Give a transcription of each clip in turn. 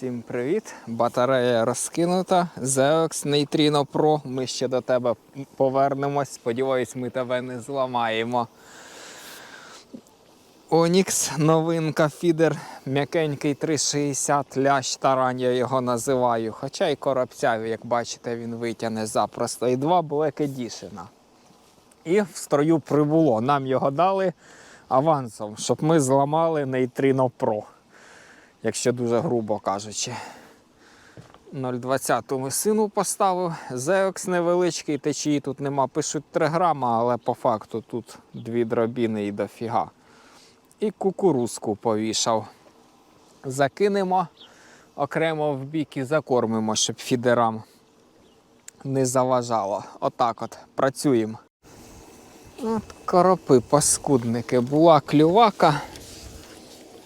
Всім привіт! Батарея розкинута. Zeox Neutrino Pro. Ми ще до тебе повернемось. Сподіваюсь, ми тебе не зламаємо. Onyx, новинка, фідер, м'якенький 360 лящ тарань, я його називаю. Хоча і коробця, як бачите, він витягне запросто. І два Black Edition. І в строю прибуло. Нам його дали авансом, щоб ми зламали Neutrino Pro якщо дуже грубо кажучи. 0,20 ми сину поставив. Зеокс невеличкий, течії тут нема. Пишуть 3 грама, але по факту тут дві дробіни і дофіга. І кукурузку повішав. Закинемо окремо в бік і закормимо, щоб фідерам не заважало. Отак от працюємо. От коропи, паскудники. Була клювака.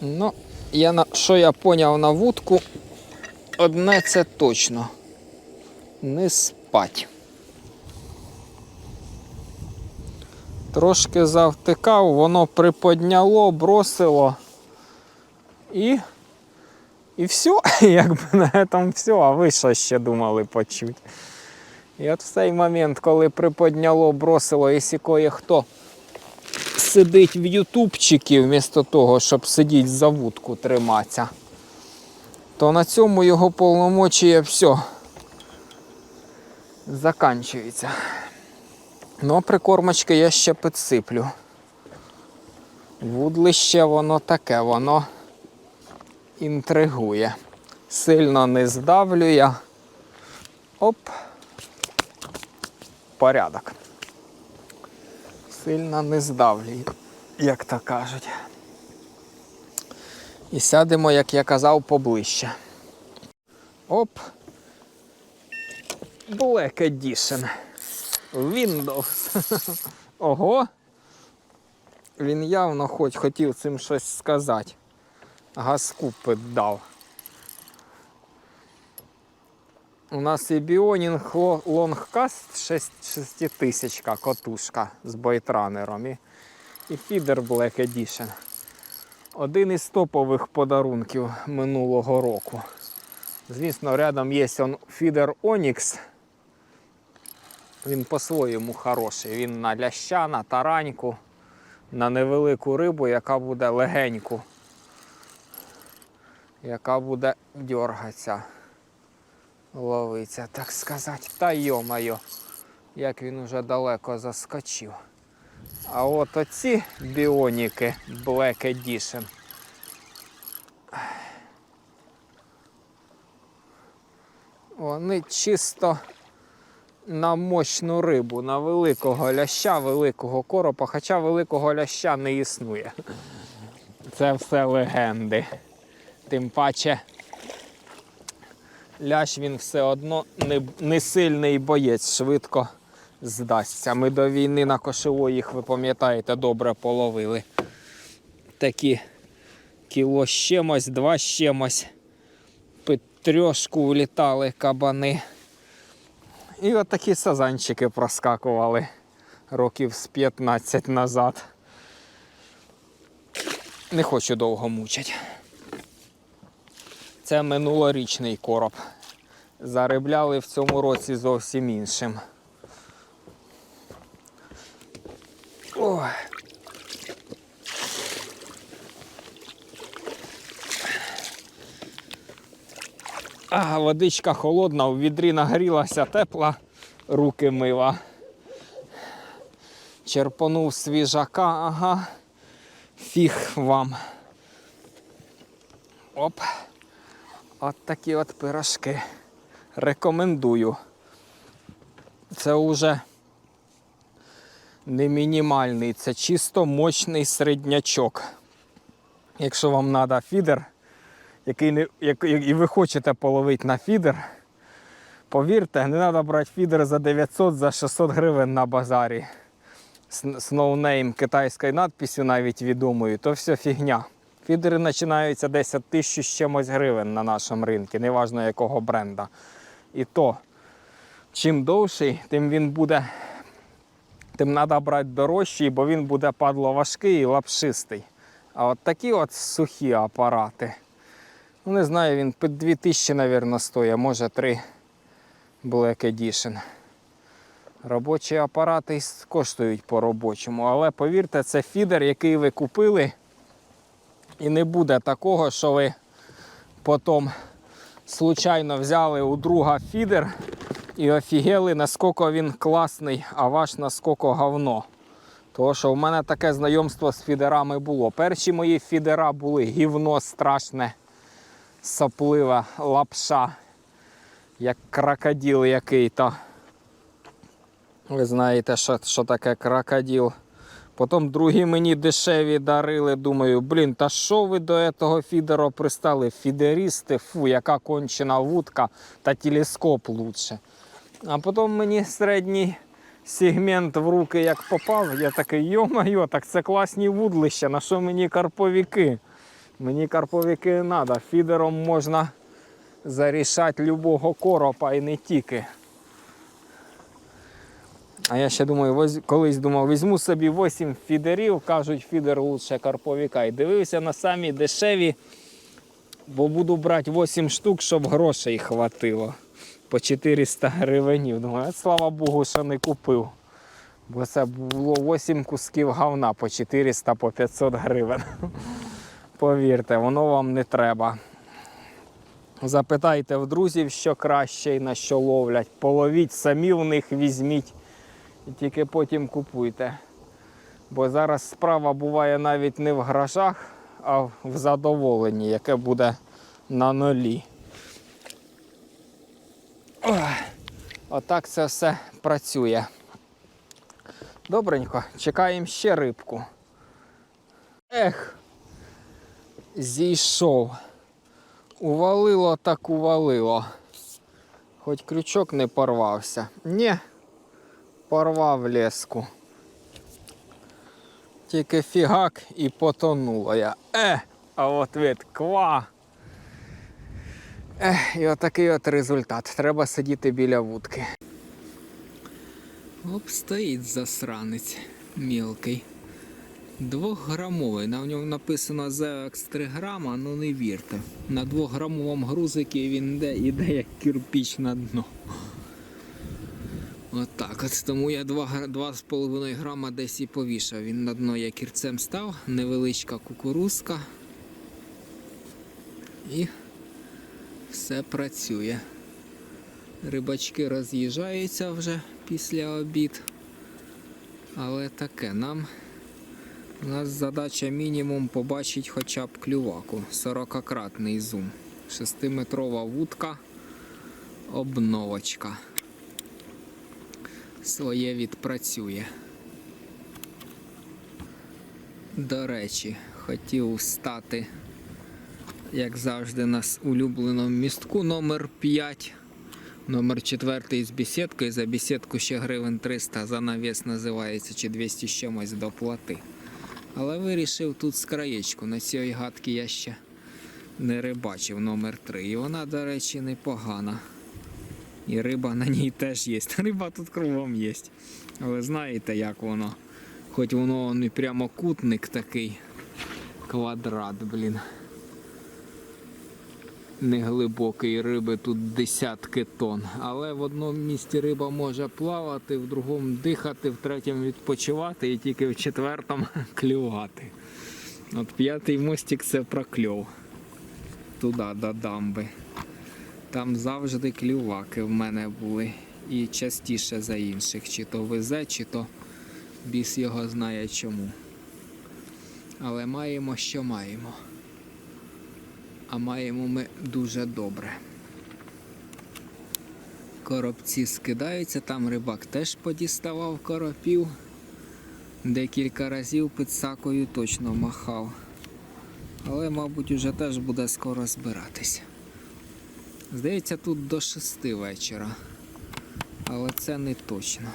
Ну, я на що я поняв на вудку, одне це точно. Не спать. Трошки завтикав, воно приподняло, бросило і. І все, якби на цьому все, а ви що ще думали почуть. І от в цей момент, коли приподняло, бросило, якщо кое хто сидить в ютубчики вмісто того, щоб сидіти за вудку триматися, то на цьому його повномочія все заканчується. Ну, прикормочки я ще підсиплю. Вудлище воно таке, воно інтригує. Сильно не здавлює. Оп. Порядок сильно не здавлює, як то кажуть. І сядемо, як я казав, поближче. Оп. Black Edition. Windows. Ого. Він явно хоч хотів цим щось сказати. Газку піддав. У нас і Bioning Longcast 6000 котушка з бойтранером і, і фідер Black Edition. Один із топових подарунків минулого року. Звісно, рядом є фідер Onyx. Він по-своєму хороший. Він на ляща, на тараньку, на невелику рибу, яка буде легеньку, яка буде дергатися ловиться, так сказати. Та йо-моє, як він уже далеко заскочив. А от оці біоніки Black Edition. Вони чисто на мощну рибу, на великого ляща, великого коропа, хоча великого ляща не існує. Це все легенди. Тим паче лящ він все одно не, не сильний боєць, швидко здасться. Ми до війни на кошево їх, ви пам'ятаєте, добре половили. Такі кіло з чимось, два з чимось. Влітали кабани. І от такі сазанчики проскакували років з 15 назад. Не хочу довго мучити. Це минулорічний короб. Заробляли в цьому році зовсім іншим. Ой. А, водичка холодна, у відрі нагрілася тепла, руки мила. Черпонув свіжака, ага. Фіг вам. Оп. От такі от пирожки. Рекомендую. Це вже не мінімальний, це чисто мощний середнячок. Якщо вам треба фідер, який не, як, і ви хочете половити на фідер, повірте, не треба брати фідер за 900 за 600 гривень на базарі. З ноунейм китайською надписю навіть відомою, то все фігня. Фідери починаються десь від з чимось гривень на нашому ринку, неважно якого бренда. І то, чим довший, тим він буде, тим треба брати дорожчий, бо він буде падло важкий і лапшистий. А от такі от сухі апарати, Ну, не знаю, він під 2000, мабуть, стоїть, може 3 Black Edition. Робочі апарати коштують по-робочому, але повірте, це фідер, який ви купили. І не буде такого, що ви потім случайно взяли у друга фідер і офігели, наскільки він класний, а ваш наскільки говно. Тому що в мене таке знайомство з фідерами було. Перші мої фідера були гівно страшне, соплива лапша, як крокодил який-то. Ви знаєте, що, що таке крокодил. Потім другі мені дешеві дарили. Думаю, блін, та що ви до цього фідера пристали? Фідерісти, фу, яка кончена вудка та телескоп лучше. А потім мені середній сегмент в руки як попав, я такий, йо-моє, так це класні вудлища, на що мені карповіки? Мені карповіки не треба. Фідером можна зарішати любого коропа і не тільки. А я ще думаю, колись думав, візьму собі 8 фідерів, кажуть, фідер лучше карповіка. І дивився на самі дешеві, бо буду брати 8 штук, щоб грошей хватило. По 400 гривень. Думаю, слава Богу, що не купив. Бо це було 8 кусків говна по 400 по 500 гривень. Повірте, воно вам не треба. Запитайте в друзів, що краще і на що ловлять. Половіть самі в них візьміть і тільки потім купуйте. Бо зараз справа буває навіть не в грошах, а в задоволенні, яке буде на нулі. Отак це все працює. Добренько, чекаємо ще рибку. Ех, зійшов. Увалило так увалило. Хоч крючок не порвався. Ні, порвав леску. Тільки фігак і потонуло я. Е, а от від ква. Ех, і отакий от результат. Треба сидіти біля вудки. Оп, стоїть засранець мілкий. Двохграмовий. На ньому написано ZX 3 грама, ну не вірте. На двохграмовому грузикі він йде, іде як кирпіч на дно. Отак от, Тому я 2,5 грама десь і повішав. Він на дно як кірцем став, невеличка кукурузка. І все працює. Рибачки роз'їжджаються вже після обід. Але таке нам. У нас задача мінімум побачити хоча б клюваку. 40-кратний зум. 6-метрова вудка, обновочка. Своє відпрацює. До речі, хотів стати, як завжди, на улюбленому містку номер 5. Номер 4 з бесідкою. За бесідку ще гривень 300, за навіс називається чи 200 з чимось доплати. Але вирішив тут з краєчку. На цій гадки я ще не рибачив номер 3. І вона, до речі, непогана. І риба на ній теж є. Риба тут кругом є. Але знаєте, як воно? Хоч воно не прямокутник такий квадрат, блін. Неглибокий риби тут десятки тонн. Але в одному місці риба може плавати, в другому дихати, в третьому відпочивати і тільки в четвертому клювати. От п'ятий мостик це про кльов. Туди до дамби. Там завжди клюваки в мене були. І частіше за інших. Чи то везе, чи то біс його знає чому. Але маємо, що маємо. А маємо ми дуже добре. Коробці скидаються, там рибак теж подіставав коропів. Декілька разів під сакою точно махав. Але, мабуть, уже теж буде скоро збиратись. Здається, тут до шести вечора. Але це не точно.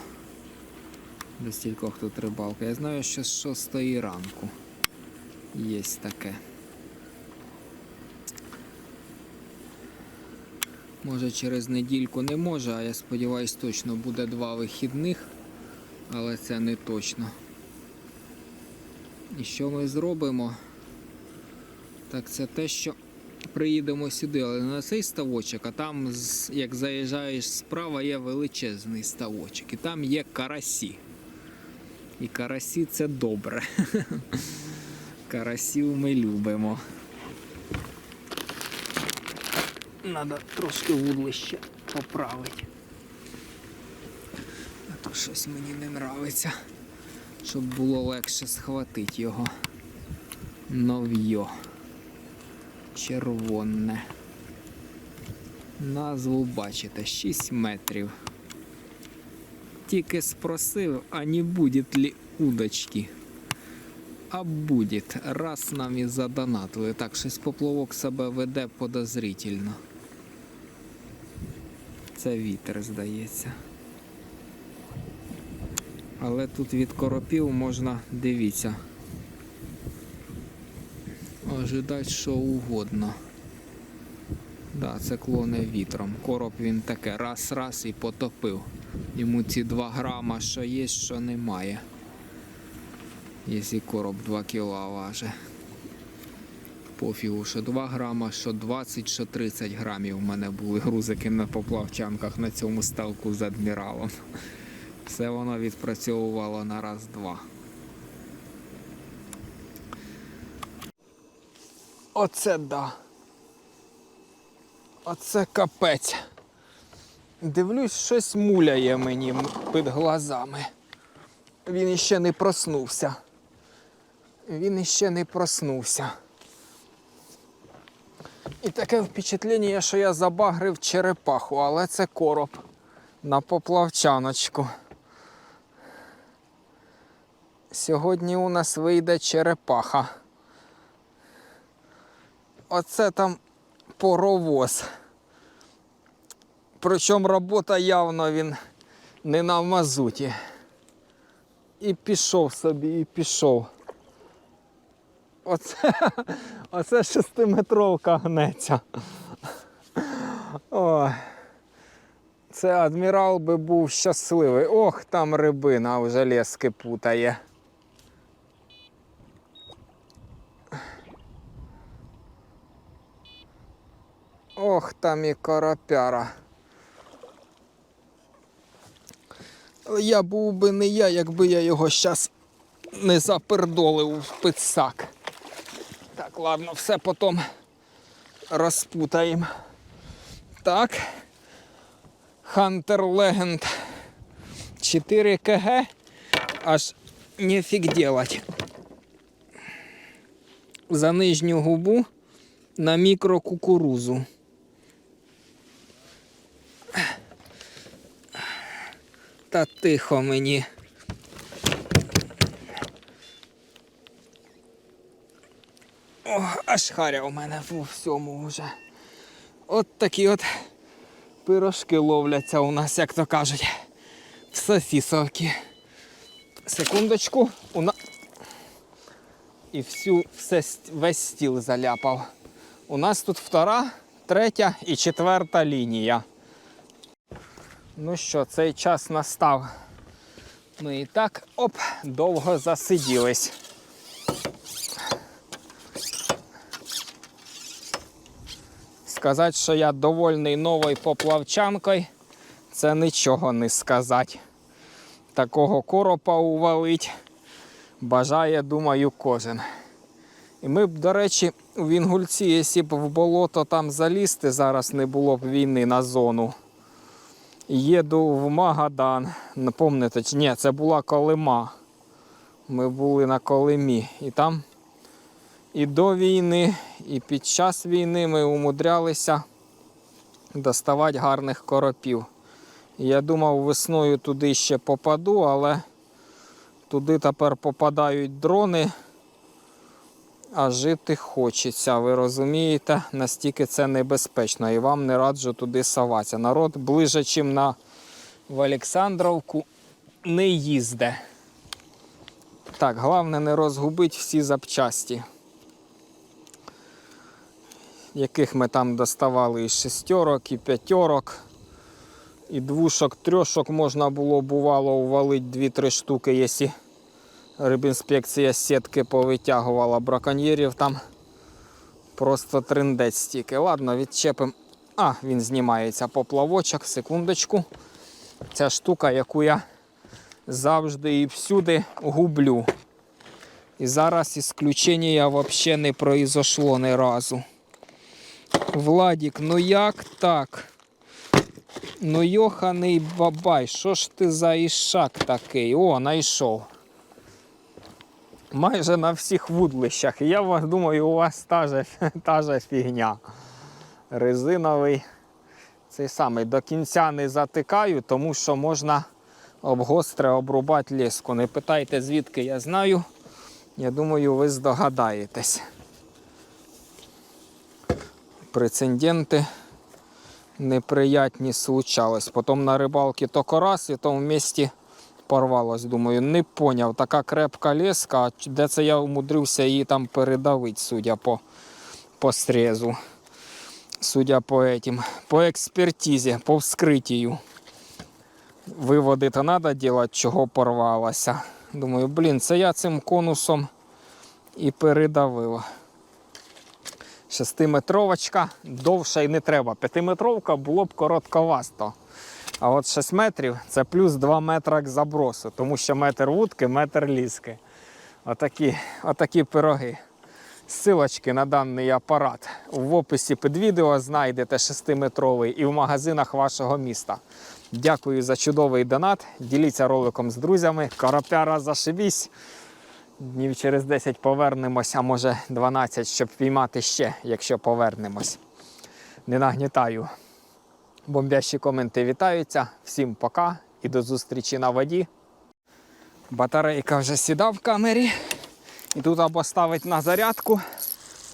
До стількох тут рибалка. Я знаю, що з шостої ранку є таке. Може через недільку не може, а я сподіваюся, точно буде два вихідних, але це не точно. І що ми зробимо? Так це те, що приїдемо сюди, але на цей ставочок, а там, як заїжджаєш справа, є величезний ставочок. І там є карасі. І карасі це добре. Карасів ми любимо. Надо трошки вудлище поправити. А то щось мені не нравиться. Щоб було легше схватити його. Нов'йо. Червоне. Назву бачите, 6 метрів. Тільки спросив, а не буде ли удочки. А буде. Раз нам і задонатили. Так, щось поплавок себе веде подозрительно. Це вітер, здається. Але тут від коропів можна, дивіться, ожидати що угодно. Да, це клоне вітром. Короб він таке раз-раз і потопив. Йому ці 2 грама, що є, що немає. Якщо короб 2 кіла важить. Пофігу, що 2 грама, що 20, що 30 грамів у мене були грузики на поплавчанках на цьому ставку з адміралом. Все воно відпрацьовувало на раз-два. Оце да. Оце капець. Дивлюсь, щось муляє мені під глазами. Він іще не проснувся. Він іще не проснувся. І таке впечатлення, що я забагрив черепаху, але це короб на поплавчаночку. Сьогодні у нас вийде черепаха. Оце там поровоз. Причому робота явно він не на мазуті. І пішов собі, і пішов. Оце, оце шестиметровка гнеться. Ой. Це адмірал би був щасливий. Ох, там рибина вже лески путає. Ох, там і коропяра. Я був би не я, якби я його щас не запердолив в пицак. Так, ладно, все потім розпутаємо. Так. Hunter Legend 4 КГ. Аж нефіг делать. За нижню губу на мікрокукурузу. Та тихо мені. О, аж харя у мене по всьому вже. От такі от пирожки ловляться у нас, як то кажуть. В сосісовки. Секундочку. У на... І всю, все, весь стіл заляпав. У нас тут втора, третя і четверта лінія. Ну що, цей час настав. Ми і так оп, довго засиділись. Сказати, що я довольний новою поплавчанкою, це нічого не сказати. Такого коропа увалить бажає, думаю, кожен. І ми б, до речі, у Вінгульці, якщо б в болото там залізти, зараз не було б війни на зону. Їду в Магадан. Не Помните, чи ні, це була Колима. Ми були на Колимі. І там і до війни, і під час війни ми умудрялися доставати гарних коропів. Я думав, весною туди ще попаду, але туди тепер попадають дрони, а жити хочеться. Ви розумієте, настільки це небезпечно і вам не раджу туди соватися. Народ ближе, ніж на в Олександровку, не їзде. Так, головне не розгубити всі запчасті, яких ми там доставали і шестерок, і п'ятерок, і двушок, трьошок можна було бувало увалити 2-3 штуки, якщо рибінспекція сітки повитягувала браконьєрів там Просто триндець стільки. Ладно, відчепимо. А, він знімається поплавочок, секундочку. Ця штука, яку я завжди і всюди гублю. І зараз ісключення взагалі не произошло ні разу. Владік, ну як так? Ну йоханий бабай, що ж ти за ішак такий? О, знайшов. Майже на всіх вудлищах. Я думаю, у вас та же, та же фігня. Резиновий. Цей самий до кінця не затикаю, тому що можна обгостре обрубати ліску. Не питайте, звідки я знаю. Я думаю, ви здогадаєтесь. Прецеденти неприятні случались. Потім на рибалці то корас, і то в місті порвалось. Думаю, не поняв. Така крепка леска, де це я умудрився її там передавити, судя по, по срезу. Судя по этим, по експертизі, по вскриттю. Виводи то треба робити, чого порвалося. Думаю, блін, це я цим конусом і передавив. Шестиметровочка довша й не треба. П'ятиметровка було б коротковасто. А от 6 метрів це плюс 2 метри к забросу, тому що метр вудки, метр ліски. Отакі, отакі пироги. Силочки на даний апарат в описі під відео знайдете 6-метровий і в магазинах вашого міста. Дякую за чудовий донат. Діліться роликом з друзями. Коропяра зашибісь. Днів через 10 повернемось, а може 12, щоб піймати ще, якщо повернемось. Не нагнітаю. Бомбящі коменти вітаються. Всім пока і до зустрічі на воді. Батарейка вже сіда в камері. І тут або ставить на зарядку,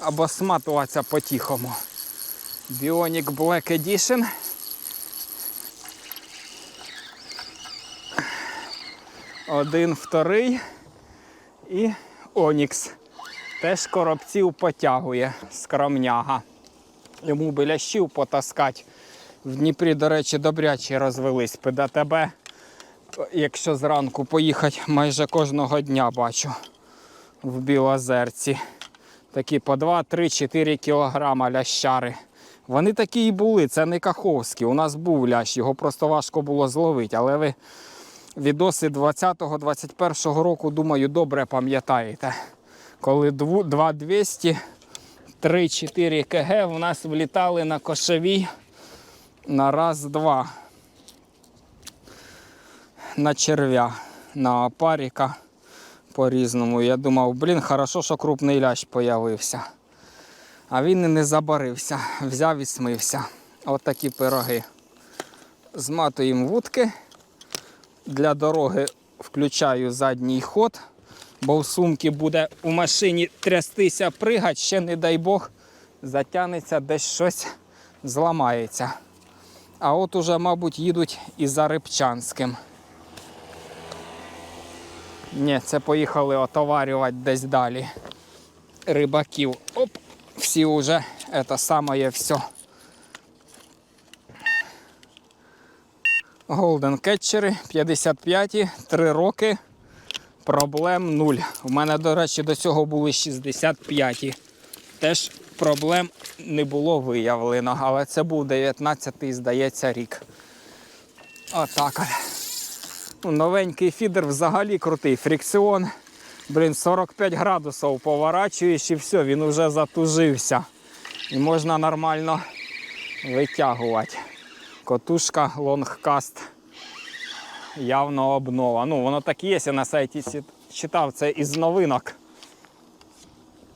або сматуватися по-тихому. Bionic Black Edition. Один, вторий. І Онікс. Теж коробців потягує скромняга. Йому би лящів потаскать. В Дніпрі, до речі, добрячі розвелись. ПДТБ, якщо зранку поїхати, майже кожного дня бачу в Білозерці. Такі по 2, 3, 4 кілограма лящари. Вони такі і були, це не каховські. У нас був лящ, його просто важко було зловити. Але ви відоси 20-21 року, думаю, добре пам'ятаєте. Коли 2200, 3-4 КГ у нас влітали на кошовій на раз-два. На черв'я, на опаріка по-різному. Я думав, блін, хорошо, що крупний лящ появився. А він і не забарився, взяв і смився. От такі пироги. Зматуємо вудки. Для дороги включаю задній ход, бо в сумки буде у машині трястися, пригать, ще, не дай Бог, затягнеться, десь щось зламається. А от уже, мабуть, їдуть і за Рибчанським. Ні, це поїхали отоварювати десь далі. Рибаків. Оп, всі вже це саме все. Голден кетчери 55, 3 роки. Проблем 0. У мене, до речі, до цього були 65. Теж проблем не було виявлено, але це був 19-й, здається, рік. Отак. от. Ну, Новенький фідер взагалі крутий. Фрикціон. Блін, 45 градусів поворачуєш і все, він вже затужився. І можна нормально витягувати. Котушка лонгкаст. Явно обнова. Ну, воно так і є, я на сайті читав це із новинок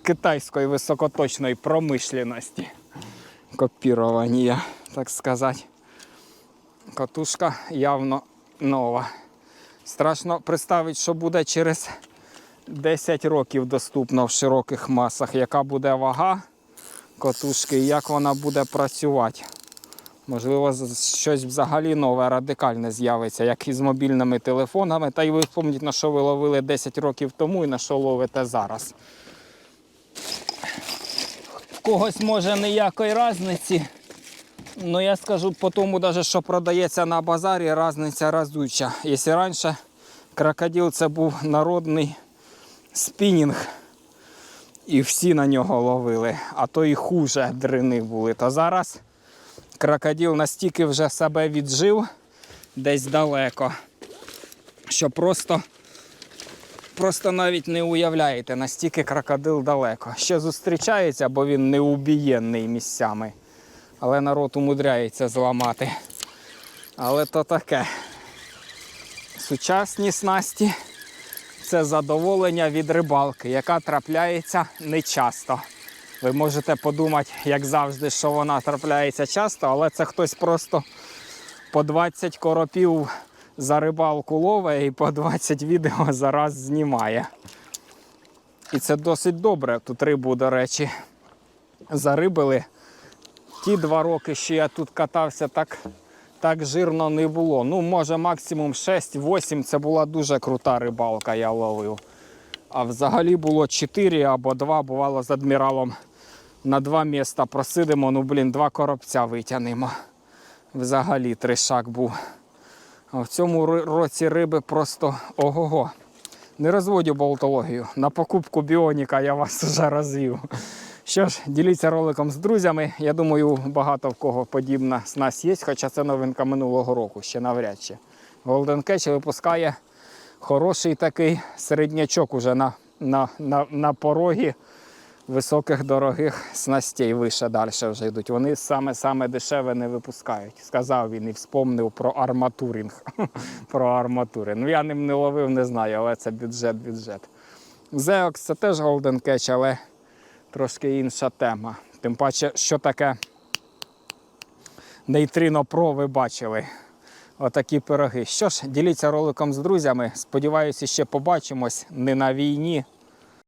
китайської високоточної промишленості. Копірування, так сказати. Катушка явно нова. Страшно представити, що буде через 10 років доступно в широких масах, яка буде вага катушки і як вона буде працювати. Можливо, щось взагалі нове, радикальне з'явиться, як і з мобільними телефонами. Та й ви пам'ятаєте, на що ви ловили 10 років тому і на що ловите зараз. Когось може ніякої різниці. Ну я скажу по тому, даже, що продається на базарі, різниця разюча. Якщо раніше крокодил це був народний спінінг І всі на нього ловили, а то і хуже дрини були. То зараз крокодил настільки вже себе віджив десь далеко, що просто, просто навіть не уявляєте, настільки крокодил далеко. Ще зустрічається, бо він неубієнний місцями. Але народ умудряється зламати. Але то таке. Сучасні снасті це задоволення від рибалки, яка трапляється нечасто. Ви можете подумати, як завжди, що вона трапляється часто, але це хтось просто по 20 коропів за рибалку ловить і по 20 відео зараз знімає. І це досить добре. Тут рибу, до речі, зарибили. Ті два роки, що я тут катався, так, так жирно не було. Ну, може, максимум 6-8 це була дуже крута рибалка, я ловив. А взагалі було 4 або 2, бувало з адміралом на два міста просидимо, ну блін, два коробця витягнемо. Взагалі тришак був. В цьому році риби просто ого-го. Не розводю болтологію. На покупку біоніка я вас вже розвів. Що ж, діліться роликом з друзями. Я думаю, багато в кого подібна снасть є, хоча це новинка минулого року, ще навряд чи. Golden Catch випускає хороший такий середнячок уже на, на, на, на порогі високих дорогих снастей вище далі вже йдуть. Вони саме-саме дешеве не випускають. Сказав він і вспомнив про арматуринг. про арматури. Ну я ним не ловив, не знаю, але це бюджет, бюджет. Zeox це теж Golden Catch, але трошки інша тема. Тим паче, що таке Нейтрино Pro ви бачили. Отакі пироги. Що ж, діліться роликом з друзями. Сподіваюся, ще побачимось не на війні,